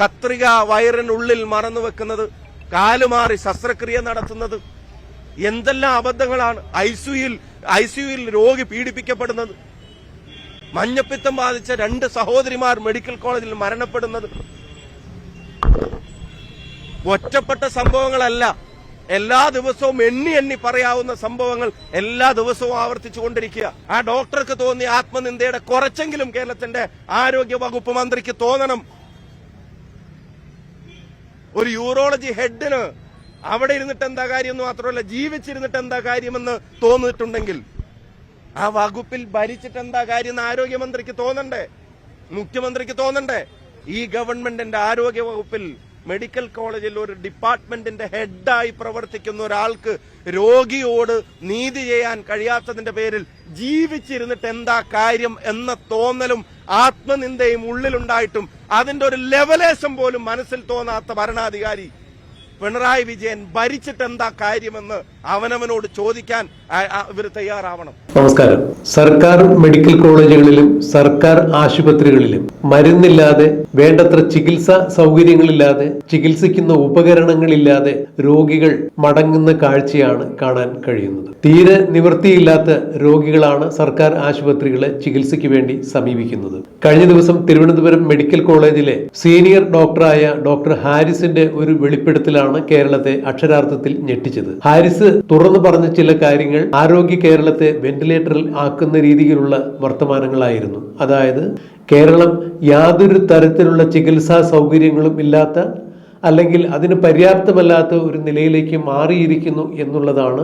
കത്രിക വയറിനുള്ളിൽ മറന്നു വെക്കുന്നത് കാലുമാറി ശസ്ത്രക്രിയ നടത്തുന്നത് എന്തെല്ലാം അബദ്ധങ്ങളാണ് ഐസിയുയിൽ ഐസിയുയിൽ രോഗി പീഡിപ്പിക്കപ്പെടുന്നത് മഞ്ഞപ്പിത്തം ബാധിച്ച രണ്ട് സഹോദരിമാർ മെഡിക്കൽ കോളേജിൽ മരണപ്പെടുന്നത്. ഒറ്റപ്പെട്ട സംഭവങ്ങളല്ല എല്ലാ ദിവസവും എണ്ണി എണ്ണി പറയാവുന്ന സംഭവങ്ങൾ എല്ലാ ദിവസവും ആവർത്തിച്ചുകൊണ്ടിരിക്കുക ആ ഡോക്ടർക്ക് തോന്നിയ ആത്മനിന്ദയുടെ കുറച്ചെങ്കിലും കേരളത്തിന്റെ ആരോഗ്യ വകുപ്പ് മന്ത്രിക്ക് തോന്നണം. ഒരു യൂറോളജി ഹെഡിന് അവിടെ ഇരുന്നിട്ട് എന്താ കാര്യം എന്ന് മാത്രമല്ല ജീവിച്ചിരുന്നിട്ട് എന്താ കാര്യമെന്ന് തോന്നിയിട്ടുണ്ടെങ്കിൽ ആ വകുപ്പിൽ ഭരിച്ചിട്ട് എന്താ കാര്യം എന്ന് ആരോഗ്യമന്ത്രിക്ക് തോന്നണ്ടേ? മുഖ്യമന്ത്രിക്ക് തോന്നണ്ടേ? ഈ ഗവൺമെന്റിന്റെ ആരോഗ്യ വകുപ്പിൽ മെഡിക്കൽ കോളേജിൽ ഒരു ഡിപ്പാർട്ട്മെന്റിന്റെ ഹെഡായി പ്രവർത്തിക്കുന്ന ഒരാൾക്ക് രോഗിയോട് നീതി ചെയ്യാൻ കഴിയാത്തതിന്റെ പേരിൽ ജീവിച്ചിരുന്നിട്ട് എന്താ കാര്യം എന്ന തോന്നലും ആത്മനിന്ദയും ഉള്ളിലുണ്ടായിട്ടും അതിന്റെ ഒരു ലെവലേശം പോലും മനസ്സിൽ തോന്നാത്ത ഭരണാധികാരി പിണറായി വിജയൻ ഭരിച്ചിട്ട് എന്താ കാര്യമെന്ന് അവനവനോട് ചോദിക്കാൻ ഇവർ തയ്യാറാവണം. നമസ്കാരം. സർക്കാർ മെഡിക്കൽ കോളേജുകളിലും സർക്കാർ ആശുപത്രികളിലും മരുന്നില്ലാതെ വേണ്ടത്ര ചികിത്സാ സൗകര്യങ്ങളില്ലാതെ ചികിത്സിക്കുന്ന ഉപകരണങ്ങളില്ലാതെ രോഗികൾ മടങ്ങുന്ന കാഴ്ചയാണ് കാണാൻ കഴിയുന്നത്. തീരെ നിവൃത്തിയില്ലാത്ത രോഗികളാണ് സർക്കാർ ആശുപത്രികളെ ചികിത്സയ്ക്ക് വേണ്ടി സമീപിക്കുന്നത്. കഴിഞ്ഞ ദിവസം തിരുവനന്തപുരം മെഡിക്കൽ കോളേജിലെ സീനിയർ ഡോക്ടറായ ഡോക്ടർ ഹാരിസിന്റെ ഒരു വെളിപ്പെടുത്തലാണ് കേരളത്തെ അക്ഷരാർത്ഥത്തിൽ ഞെട്ടിച്ചത്. ഹാരിസ് തുറന്നു പറഞ്ഞ ചില കാര്യങ്ങൾ ആരോഗ്യ കേരളത്തെ വെന്റിലേറ്ററിൽ ആക്കുന്ന രീതിയിലുള്ള വർത്തമാനങ്ങളായിരുന്നു. അതായത് കേരളം യാതൊരു തരത്തിലുള്ള ചികിത്സാ സൗകര്യങ്ങളും ഇല്ലാത്ത അല്ലെങ്കിൽ അതിന് പര്യാപ്തമല്ലാത്ത ഒരു നിലയിലേക്ക് മാറിയിരിക്കുന്നു എന്നുള്ളതാണ്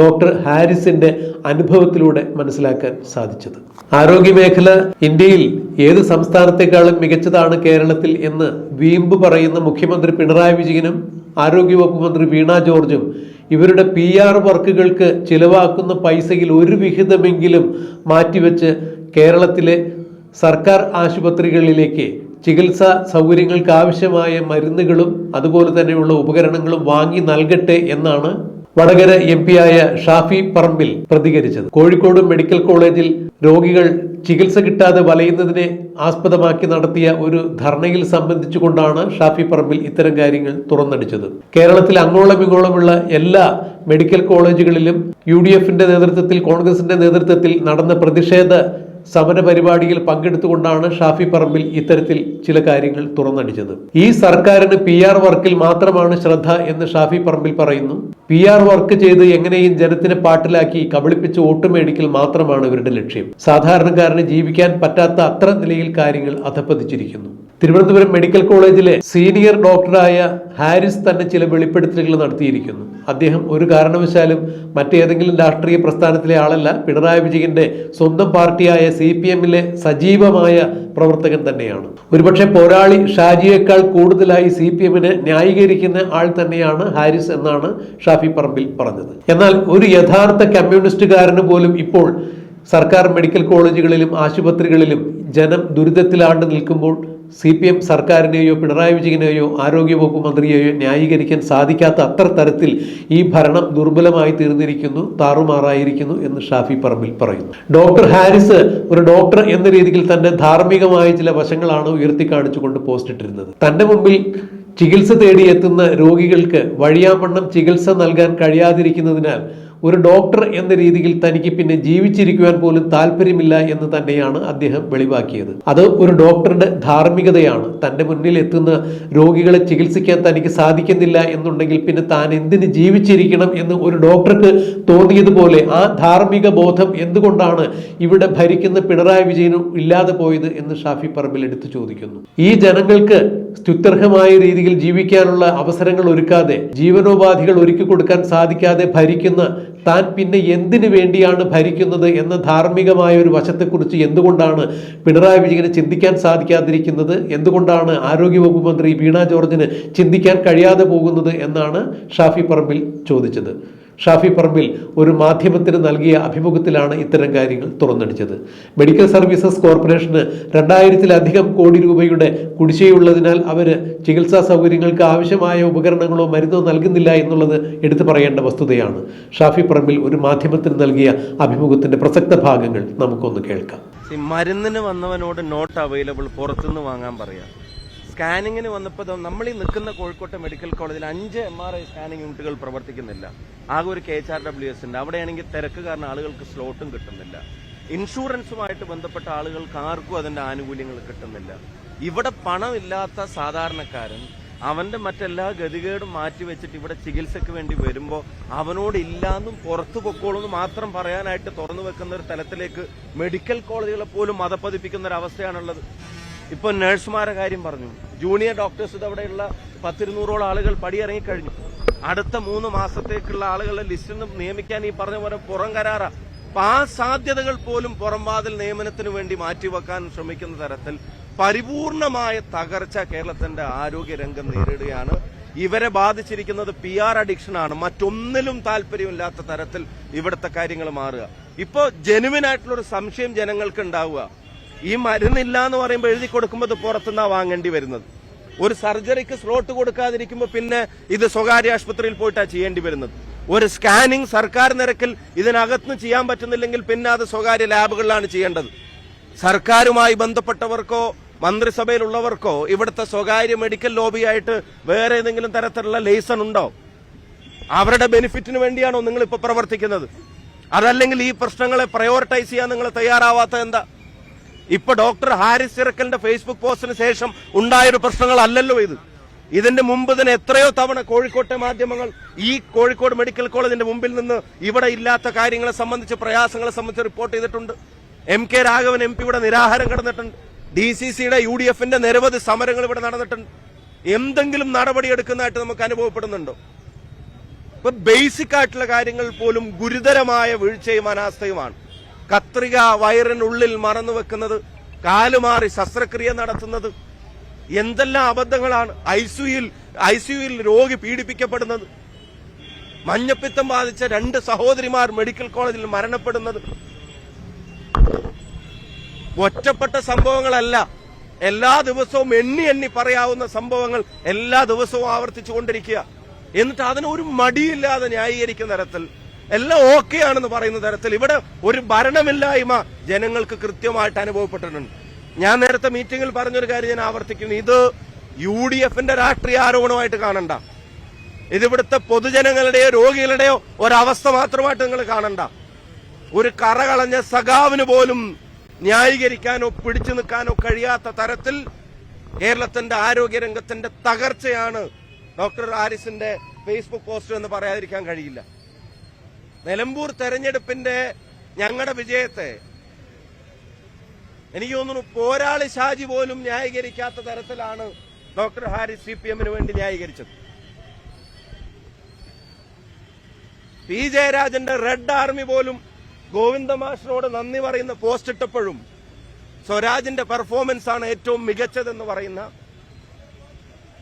ഡോക്ടർ ഹാരിസിന്റെ അനുഭവത്തിലൂടെ മനസ്സിലാക്കാൻ സാധിച്ചത്. ആരോഗ്യമേഖല ഇന്ത്യയിൽ ഏത് സംസ്ഥാനത്തെക്കാളും മികച്ചതാണ് കേരളത്തിൽ എന്ന് വീമ്പ് പറയുന്ന മുഖ്യമന്ത്രി പിണറായി വിജയനും ആരോഗ്യവകുപ്പ് മന്ത്രി വീണ ജോർജും ഇവരുടെ പി ആർ വർക്കുകൾക്ക് ചിലവാക്കുന്ന പൈസയിൽ ഒരു വിഹിതമെങ്കിലും മാറ്റിവെച്ച് കേരളത്തിലെ സർക്കാർ ആശുപത്രികളിലേക്ക് ചികിത്സാ സൗകര്യങ്ങൾക്ക് ആവശ്യമായ മരുന്നുകളും അതുപോലെ തന്നെയുള്ള ഉപകരണങ്ങളും വാങ്ങി നൽകട്ടെ എന്നാണ് വടകര എം ആയ ഷാഫി പറമ്പിൽ പ്രതികരിച്ചത്. കോഴിക്കോട് മെഡിക്കൽ കോളേജിൽ രോഗികൾ ചികിത്സ കിട്ടാതെ വലയുന്നതിനെ ആസ്പദമാക്കി നടത്തിയ ഒരു ധർണയിൽ സംബന്ധിച്ചുകൊണ്ടാണ് ഷാഫി പറമ്പിൽ ഇത്തരം കാര്യങ്ങൾ തുറന്നടിച്ചത്. കേരളത്തിൽ അങ്ങോളം ഇങ്ങോളമുള്ള എല്ലാ മെഡിക്കൽ കോളേജുകളിലും യു ഡി എഫിന്റെ നേതൃത്വത്തിൽ കോൺഗ്രസിന്റെ നേതൃത്വത്തിൽ നടന്ന പ്രതിഷേധ സമര പരിപാടിയിൽ പങ്കെടുത്തുകൊണ്ടാണ് ഷാഫി പറമ്പിൽ ഇത്തരത്തിൽ ചില കാര്യങ്ങൾ തുറന്നടിച്ചത്. ഈ സർക്കാരിന് പി ആർ വർക്കിൽ മാത്രമാണ് ശ്രദ്ധ എന്ന് ഷാഫി പറമ്പിൽ പറയുന്നു. പി ആർ വർക്ക് ചെയ്ത് എങ്ങനെയും ജനത്തിനെ പാട്ടിലാക്കി കബളിപ്പിച്ച് വോട്ട് മേടിക്കൽ മാത്രമാണ് ഇവരുടെ ലക്ഷ്യം. സാധാരണക്കാരന് ജീവിക്കാൻ പറ്റാത്ത അത്ര നിലയിൽ കാര്യങ്ങൾ അധപ്പതിച്ചിരിക്കുന്നു തിരുവനന്തപുരം മെഡിക്കൽ കോളേജിലെ സീനിയർ ഡോക്ടറായ ഹാരിസ് തന്നെ ചില വെളിപ്പെടുത്തലുകൾ നടത്തിയിരിക്കുന്നു. അദ്ദേഹം ഒരു കാരണവശാലും മറ്റേതെങ്കിലും രാഷ്ട്രീയ പ്രസ്ഥാനത്തിലെ ആളല്ല. പിണറായി വിജയന്റെ സ്വന്തം പാർട്ടിയായ സി പി എമ്മിലെ സജീവമായ പ്രവർത്തകൻ തന്നെയാണ്. ഒരുപക്ഷെ പോരാളി ഷാജിയേക്കാൾ കൂടുതലായി സി പി എമ്മിനെ ന്യായീകരിക്കുന്ന ആൾ തന്നെയാണ് ഹാരിസ് എന്നാണ് ഷാഫി പറമ്പിൽ പറഞ്ഞത്. എന്നാൽ ഒരു യഥാർത്ഥ കമ്മ്യൂണിസ്റ്റുകാരന് പോലും ഇപ്പോൾ സർക്കാർ മെഡിക്കൽ കോളേജുകളിലും ആശുപത്രികളിലും ജനം ദുരിതത്തിലാണ്ട് നിൽക്കുമ്പോൾ സി പി എം സർക്കാരിനെയോ പിണറായി വിജയനെയോ ആരോഗ്യവകുപ്പ് മന്ത്രിയെയോ ന്യായീകരിക്കാൻ സാധിക്കാത്ത അത്ര തരത്തിൽ ഈ ഭരണം ദുർബലമായി തീർന്നിരിക്കുന്നു താറുമാറായിരിക്കുന്നു എന്ന് ഷാഫി പറമ്പിൽ പറയുന്നു. ഡോക്ടർ ഹാരിസ് ഒരു ഡോക്ടർ എന്ന രീതിയിൽ തന്റെ ധാർമ്മികമായ ചില വശങ്ങളാണ് ഉയർത്തി കാണിച്ചുകൊണ്ട് പോസ്റ്റ് ഇട്ടിരുന്നത്. തന്റെ മുമ്പിൽ ചികിത്സ തേടിയെത്തുന്ന രോഗികൾക്ക് വഴിയാമണ്ണം ചികിത്സ നൽകാൻ കഴിയാതിരിക്കുന്നതിനാൽ ഒരു ഡോക്ടർ എന്ന രീതിയിൽ തനിക്ക് പിന്നെ ജീവിച്ചിരിക്കുവാൻ പോലും താല്പര്യമില്ല എന്ന് തന്നെയാണ് അദ്ദേഹം വെളിവാക്കിയത്. അത് ഒരു ഡോക്ടറുടെ ധാർമ്മികതയാണ്. തന്റെ മുന്നിൽ എത്തുന്ന രോഗികളെ ചികിത്സിക്കാൻ തനിക്ക് സാധിക്കുന്നില്ല എന്നുണ്ടെങ്കിൽ പിന്നെ താൻ എന്തിന് ജീവിച്ചിരിക്കണം എന്ന് ഒരു ഡോക്ടർക്ക് തോന്നിയതുപോലെ ആ ധാർമ്മിക ബോധം എന്തുകൊണ്ടാണ് ഇവിടെ ഭരിക്കുന്ന പിണറായി വിജയനും ഇല്ലാതെ പോയത് എന്ന് ഷാഫി പറമ്പിൽ എടുത്തു ചോദിക്കുന്നു. ഈ ജനങ്ങൾക്ക് സ്തുത്യർഹമായ രീതിയിൽ ജീവിക്കാനുള്ള അവസരങ്ങൾ ഒരുക്കാതെ ജീവനോപാധികൾ ഒരുക്കി കൊടുക്കാൻ സാധിക്കാതെ ഭരിക്കുന്ന താൻ പിന്നെ എന്തിനു വേണ്ടിയാണ് ഭരിക്കുന്നത് എന്ന ധാർമ്മികമായ ഒരു വശത്തെക്കുറിച്ച് എന്തുകൊണ്ടാണ് പിണറായി വിജയന് ചിന്തിക്കാൻ സാധിക്കാതിരിക്കുന്നത്? എന്തുകൊണ്ടാണ് ആരോഗ്യവകുപ്പ് മന്ത്രി വീണ ജോർജിന് ചിന്തിക്കാൻ കഴിയാതെ പോകുന്നത് എന്നാണ് ഷാഫി പറമ്പിൽ ചോദിച്ചത്. ഷാഫി പറമ്പിൽ ഒരു മാധ്യമത്തിന് നൽകിയ അഭിമുഖത്തിലാണ് ഇത്തരം കാര്യങ്ങൾ തുറന്നടിച്ചത്. മെഡിക്കൽ സർവീസസ് കോർപ്പറേഷന് രണ്ടായിരത്തിലധികം കോടി രൂപയുടെ കുടിശ്ശികയുള്ളതിനാൽ അവർ ചികിത്സാ സൗകര്യങ്ങൾക്ക് ആവശ്യമായ ഉപകരണങ്ങളോ മരുന്നോ നൽകുന്നില്ല എന്നുള്ളത് എടുത്തു പറയേണ്ട വസ്തുതയാണ്. ഷാഫി പറമ്പിൽ ഒരു മാധ്യമത്തിന് നൽകിയ അഭിമുഖത്തിന്റെ പ്രസക്ത ഭാഗങ്ങൾ നമുക്കൊന്ന് കേൾക്കാം. മരുന്നിന് വന്നവനോട് നോട്ട് അവൈലബിൾ പുറത്തുനിന്ന് വാങ്ങാൻ പറയാം. സ്കാനിങ്ങിന് വന്നപ്പോൾ നമ്മൾ ഈ നിൽക്കുന്ന കോഴിക്കോട്ടെ മെഡിക്കൽ കോളേജിൽ അഞ്ച് എം ആർ ഐ സ്കാനിങ് യൂണിറ്റുകൾ പ്രവർത്തിക്കുന്നില്ല. ആകെ ഒരു K H R W S ഉണ്ട്. അവിടെയാണെങ്കിൽ തിരക്ക് കാരണം ആളുകൾക്ക് സ്ലോട്ടും കിട്ടുന്നില്ല. ഇൻഷുറൻസുമായിട്ട് ബന്ധപ്പെട്ട ആളുകൾക്ക് ആർക്കും അതിന്റെ ആനുകൂല്യങ്ങൾ കിട്ടുന്നില്ല. ഇവിടെ പണമില്ലാത്ത സാധാരണക്കാരൻ അവന്റെ മറ്റെല്ലാ ഗതികേടും മാറ്റി വെച്ചിട്ട് ഇവിടെ ചികിത്സയ്ക്ക് വേണ്ടി വരുമ്പോൾ അവനോട് ഇല്ലാന്നും പുറത്തു പൊക്കോളൂന്ന് മാത്രം പറയാനായിട്ട് തുറന്നു വെക്കുന്ന ഒരു തലത്തിലേക്ക് മെഡിക്കൽ കോളേജുകളെ പോലും മതപ്പതിപ്പിക്കുന്ന ഒരു അവസ്ഥയാണുള്ളത്. ഇപ്പൊ നഴ്സുമാരുടെ കാര്യം പറഞ്ഞു. ജൂനിയർ ഡോക്ടേഴ്സ് അവിടെയുള്ള പത്തിരുന്നൂറോളം ആളുകൾ പടിയിറങ്ങി കഴിഞ്ഞു. അടുത്ത മൂന്ന് മാസത്തേക്കുള്ള ആളുകളുടെ ലിസ്റ്റിൽ നിന്ന് നിയമിക്കാൻ ഈ പറഞ്ഞ പോലെ പുറം കരാറ. അപ്പൊ ആ സാധ്യതകൾ പോലും പുറംവാതിൽ നിയമനത്തിന് വേണ്ടി മാറ്റിവെക്കാൻ ശ്രമിക്കുന്ന തരത്തിൽ പരിപൂർണമായ തകർച്ച കേരളത്തിന്റെ ആരോഗ്യ രംഗം നേരിടുകയാണ്. ഇവരെ ബാധിച്ചിരിക്കുന്നത് പി ആർ അഡിക്ഷൻ ആണ്. മറ്റൊന്നിലും താല്പര്യമില്ലാത്ത തരത്തിൽ ഇവിടുത്തെ കാര്യങ്ങൾ മാറുക. ഇപ്പോ ജെനുവിൻ ആയിട്ടുള്ള ഒരു സംശയം ജനങ്ങൾക്ക് ഉണ്ടാവുക. ഈ മരുന്നില്ല എന്ന് പറയുമ്പോൾ എഴുതി കൊടുക്കുമ്പോൾ ഇത് പുറത്തുനിന്നാ വാങ്ങേണ്ടി വരുന്നത്. ഒരു സർജറിക്ക് സ്ലോട്ട് കൊടുക്കാതിരിക്കുമ്പോൾ പിന്നെ ഇത് സ്വകാര്യ ആശുപത്രിയിൽ പോയിട്ടാണ് ചെയ്യേണ്ടി വരുന്നത്. ഒരു സ്കാനിങ് സർക്കാർ നിരക്കിൽ ഇതിനകത്തുനിന്ന് ചെയ്യാൻ പറ്റുന്നില്ലെങ്കിൽ പിന്നെ അത് സ്വകാര്യ ലാബുകളിലാണ് ചെയ്യേണ്ടത്. സർക്കാരുമായി ബന്ധപ്പെട്ടവർക്കോ മന്ത്രിസഭയിലുള്ളവർക്കോ ഇവിടുത്തെ സ്വകാര്യ മെഡിക്കൽ ലോബിയായിട്ട് വേറെ ഏതെങ്കിലും തരത്തിലുള്ള ലൈസൺ ഉണ്ടോ? അവരുടെ ബെനിഫിറ്റിന് വേണ്ടിയാണോ നിങ്ങൾ ഇപ്പൊ പ്രവർത്തിക്കുന്നത്? അതല്ലെങ്കിൽ ഈ പ്രശ്നങ്ങളെ പ്രയോറിറ്റൈസ് ചെയ്യാൻ നിങ്ങൾ തയ്യാറാവാത്ത എന്താ? ഇപ്പൊ ഡോക്ടർ ഹാരിസ് ഇറക്കലിന്റെ ഫേസ്ബുക്ക് പോസ്റ്റിന് ശേഷം ഉണ്ടായൊരു പ്രശ്നങ്ങളല്ലല്ലോ ഇത്. ഇതിന്റെ മുമ്പ് തന്നെ എത്രയോ തവണ കോഴിക്കോട്ടെ മാധ്യമങ്ങൾ ഈ കോഴിക്കോട് മെഡിക്കൽ കോളേജിന്റെ മുമ്പിൽ നിന്ന് ഇവിടെ ഇല്ലാത്ത കാര്യങ്ങളെ സംബന്ധിച്ച് പ്രയാസങ്ങളെ സംബന്ധിച്ച് റിപ്പോർട്ട് ചെയ്തിട്ടുണ്ട്. M K Raghavan M P ഇവിടെ നിരാഹാരം കിടന്നിട്ടുണ്ട്. ഡി സി സിയുടെ യു ഡി എഫിന്റെ നിരവധി സമരങ്ങൾ ഇവിടെ നടന്നിട്ടുണ്ട്. എന്തെങ്കിലും നടപടിയെടുക്കുന്നതായിട്ട് നമുക്ക് അനുഭവപ്പെടുന്നുണ്ടോ? ഇപ്പൊ ബേസിക് ആയിട്ടുള്ള കാര്യങ്ങൾ പോലും ഗുരുതരമായ വീഴ്ചയും അനാസ്ഥയുമാണ്. കത്രിക വയറിനുള്ളിൽ മറന്നു വെക്കുന്നത് കാലുമാറി ശസ്ത്രക്രിയ നടത്തുന്നത് എന്തെല്ലാം അബദ്ധങ്ങളാണ് ഐസിയുയിൽ ഐസിയുയിൽ രോഗി പീഡിപ്പിക്കപ്പെടുന്നത് മഞ്ഞപ്പിത്തം ബാധിച്ച രണ്ട് സഹോദരിമാർ മെഡിക്കൽ കോളേജിൽ മരണപ്പെടുന്നത്. ഒറ്റപ്പെട്ട സംഭവങ്ങളല്ല എല്ലാ ദിവസവും എണ്ണി എണ്ണി പറയാവുന്ന സംഭവങ്ങൾ എല്ലാ ദിവസവും ആവർത്തിച്ചു കൊണ്ടിരിക്കുക എന്നിട്ട് അതിന് ഒരു മടിയില്ലാതെ ന്യായീകരിക്കുന്ന തരത്തിൽ എല്ലാം ഓക്കെ ആണെന്ന് പറയുന്ന തരത്തിൽ ഇവിടെ ഒരു ഭരണമില്ലായ്മ ജനങ്ങൾക്ക് കൃത്യമായിട്ട് അനുഭവപ്പെട്ടിട്ടുണ്ട്. ഞാൻ നേരത്തെ മീറ്റിംഗിൽ പറഞ്ഞൊരു കാര്യം ഞാൻ ആവർത്തിക്കുന്നു. ഇത് യു ഡി എഫിന്റെ രാഷ്ട്രീയ ആരോപണമായിട്ട് കാണണ്ട. ഇതിവിടുത്തെ പൊതുജനങ്ങളുടെയോ രോഗികളുടെയോ ഒരവസ്ഥ മാത്രമായിട്ട് നിങ്ങൾ കാണണ്ട. ഒരു കറകളഞ്ഞ സഖാവിന് പോലും ന്യായീകരിക്കാനോ പിടിച്ചു നിൽക്കാനോ കഴിയാത്ത തരത്തിൽ കേരളത്തിന്റെ ആരോഗ്യരംഗത്തിന്റെ തകർച്ചയാണ് ഡോക്ടർ ആരിസിന്റെ ഫേസ്ബുക്ക് പോസ്റ്റ് എന്ന് പറയാതിരിക്കാൻ കഴിയില്ല. നിലമ്പൂർ തെരഞ്ഞെടുപ്പിന്റെ ഞങ്ങളുടെ വിജയത്തെ എനിക്ക് തോന്നുന്നു പോരാളി ഷാജി പോലും ന്യായീകരിക്കാത്ത തരത്തിലാണ് ഡോക്ടർ ഹാരിസ് സി പി എമ്മിന് വേണ്ടി ന്യായീകരിച്ചത്. പി ജയരാജന്റെ റെഡ് ആർമി പോലും ഗോവിന്ദമാഷിനോട് നന്ദി പറയുന്ന പോസ്റ്റ് ഇട്ടപ്പോഴും സ്വരാജിന്റെ പെർഫോമൻസ് ആണ് ഏറ്റവും മികച്ചതെന്ന് പറയുന്ന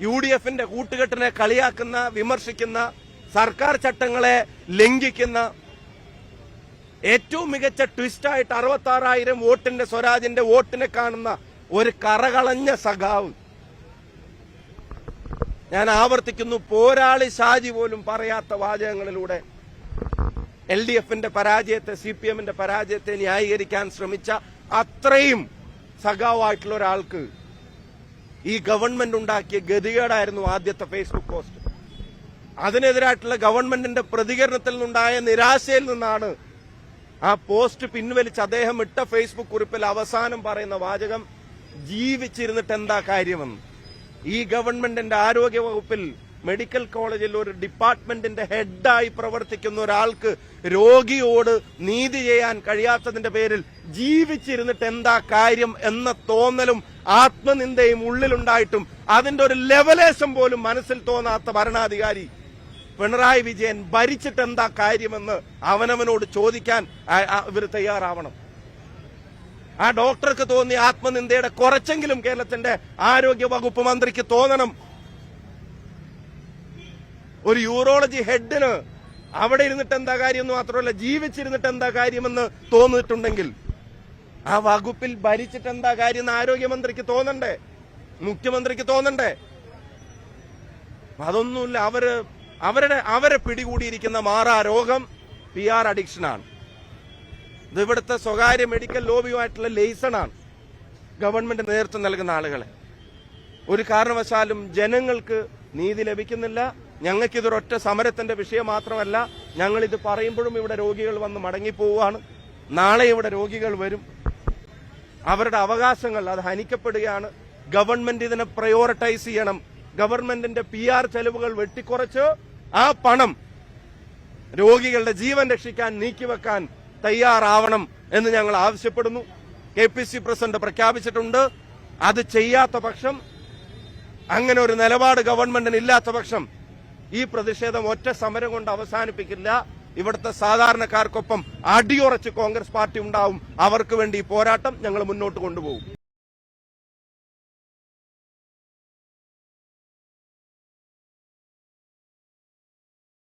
യു ഡി എഫിന്റെ കൂട്ടുകെട്ടിനെ കളിയാക്കുന്ന വിമർശിക്കുന്ന സർക്കാർ ചട്ടങ്ങളെ ലംഘിക്കുന്ന ഏറ്റവും മികച്ച ട്വിസ്റ്റായിട്ട് അറുപത്തി ആറായിരം വോട്ടിന്റെ സ്വരാജിന്റെ വോട്ടിനെ കാണുന്ന ഒരു കറകളഞ്ഞ സഖാവ്. ഞാൻ ആവർത്തിക്കുന്നു പോരാളി ഷാജി പോലും പറയാത്ത വാചകങ്ങളിലൂടെ എൽ ഡി എഫിന്റെ പരാജയത്തെ സി പി എമ്മിന്റെ പരാജയത്തെ ന്യായീകരിക്കാൻ ശ്രമിച്ച അത്രയും സഖാവായിട്ടുള്ള ഒരാൾക്ക് ഈ ഗവൺമെന്റ് ഉണ്ടാക്കിയ ഗതികേടായിരുന്നു ആദ്യത്തെ ഫേസ്ബുക്ക് പോസ്റ്റ്. അതിനെതിരായിട്ടുള്ള ഗവൺമെന്റിന്റെ പ്രതികരണത്തിൽ നിന്നുണ്ടായ നിരാശയിൽ നിന്നാണ് ആ പോസ്റ്റ് പിൻവലിച്ച് അദ്ദേഹം ഇട്ട ഫേസ്ബുക്ക് കുറിപ്പിൽ അവസാനം പറയുന്ന വാചകം ജീവിച്ചിരുന്നിട്ട് എന്താ കാര്യമെന്ന്. ഈ ഗവൺമെന്റിന്റെ ആരോഗ്യ വകുപ്പിൽ മെഡിക്കൽ കോളേജിൽ ഒരു ഡിപ്പാർട്ട്മെന്റിന്റെ ഹെഡായി പ്രവർത്തിക്കുന്ന ഒരാൾക്ക് രോഗിയോട് നീതി ചെയ്യാൻ കഴിയാത്തതിന്റെ പേരിൽ ജീവിച്ചിരുന്നിട്ട് എന്താ കാര്യം എന്ന തോന്നലും ആത്മനിന്ദയും ഉള്ളിലുണ്ടായിട്ടും അതിന്റെ ഒരു ലെവലേശം പോലും മനസ്സിൽ തോന്നാത്ത ഭരണാധികാരി പിണറായി വിജയൻ ഭരിച്ചിട്ട് എന്താ കാര്യമെന്ന് അവനവനോട് ചോദിക്കാൻ ഇവർ തയ്യാറാവണം. ആ ഡോക്ടർക്ക് തോന്നിയ ആത്മനിന്ദയുടെ കുറച്ചെങ്കിലും കേരളത്തിന്റെ ആരോഗ്യ വകുപ്പ് മന്ത്രിക്ക് തോന്നണം. ഒരു യൂറോളജി ഹെഡിന് അവിടെ ഇരുന്നിട്ട് എന്താ കാര്യം എന്ന് മാത്രമല്ല ജീവിച്ചിരുന്നിട്ട് എന്താ കാര്യമെന്ന് തോന്നിയിട്ടുണ്ടെങ്കിൽ ആ വകുപ്പിൽ ഭരിച്ചിട്ട് എന്താ കാര്യം എന്ന് ആരോഗ്യമന്ത്രിക്ക് തോന്നണ്ടേ? മുഖ്യമന്ത്രിക്ക് തോന്നണ്ടേ? അതൊന്നുമില്ല. അവർ അവരുടെ അവരെ പിടികൂടിയിരിക്കുന്ന മാറാ രോഗം പി ആർ അഡിക്ഷനാണ് ഇത് സ്വകാര്യ മെഡിക്കൽ ലോബിയുമായിട്ടുള്ള ലേസണാണ് ഗവൺമെന്റ് നേതൃത്വം നൽകുന്ന ആളുകളെ. ഒരു കാരണവശാലും ജനങ്ങൾക്ക് നീതി ലഭിക്കുന്നില്ല. ഞങ്ങൾക്കിതൊരൊറ്റ സമരത്തിന്റെ വിഷയം മാത്രമല്ല. ഞങ്ങൾ ഇത് പറയുമ്പോഴും ഇവിടെ രോഗികൾ വന്ന് മടങ്ങിപ്പോവുകയാണ്. നാളെ ഇവിടെ രോഗികൾ വരും. അവരുടെ അവകാശങ്ങൾ അത് ഹനിക്കപ്പെടുകയാണ്. ഗവൺമെന്റ് ഇതിനെ പ്രയോറിറ്റൈസ് ചെയ്യണം. ഗവൺമെന്റിന്റെ പി ആർ ചെലവുകൾ വെട്ടിക്കുറച്ച് ആ പണം രോഗികളുടെ ജീവൻ രക്ഷിക്കാൻ നീക്കിവെക്കാൻ തയ്യാറാവണം എന്ന് ഞങ്ങൾ ആവശ്യപ്പെടുന്നു. കെ പി സി പ്രസിഡന്റ് പ്രഖ്യാപിച്ചിട്ടുണ്ട്. അത് ചെയ്യാത്ത പക്ഷം അങ്ങനെ ഒരു നിലപാട് ഗവൺമെന്റിന് ഇല്ലാത്ത പക്ഷം ഈ പ്രതിഷേധം ഒറ്റ സമരം കൊണ്ട് അവസാനിപ്പിക്കില്ല. ഇവിടുത്തെ സാധാരണക്കാർക്കൊപ്പം അടിയുറച്ച് കോൺഗ്രസ് പാർട്ടി ഉണ്ടാവും. അവർക്ക് വേണ്ടി ഈ പോരാട്ടം ഞങ്ങൾ മുന്നോട്ട് കൊണ്ടുപോകും.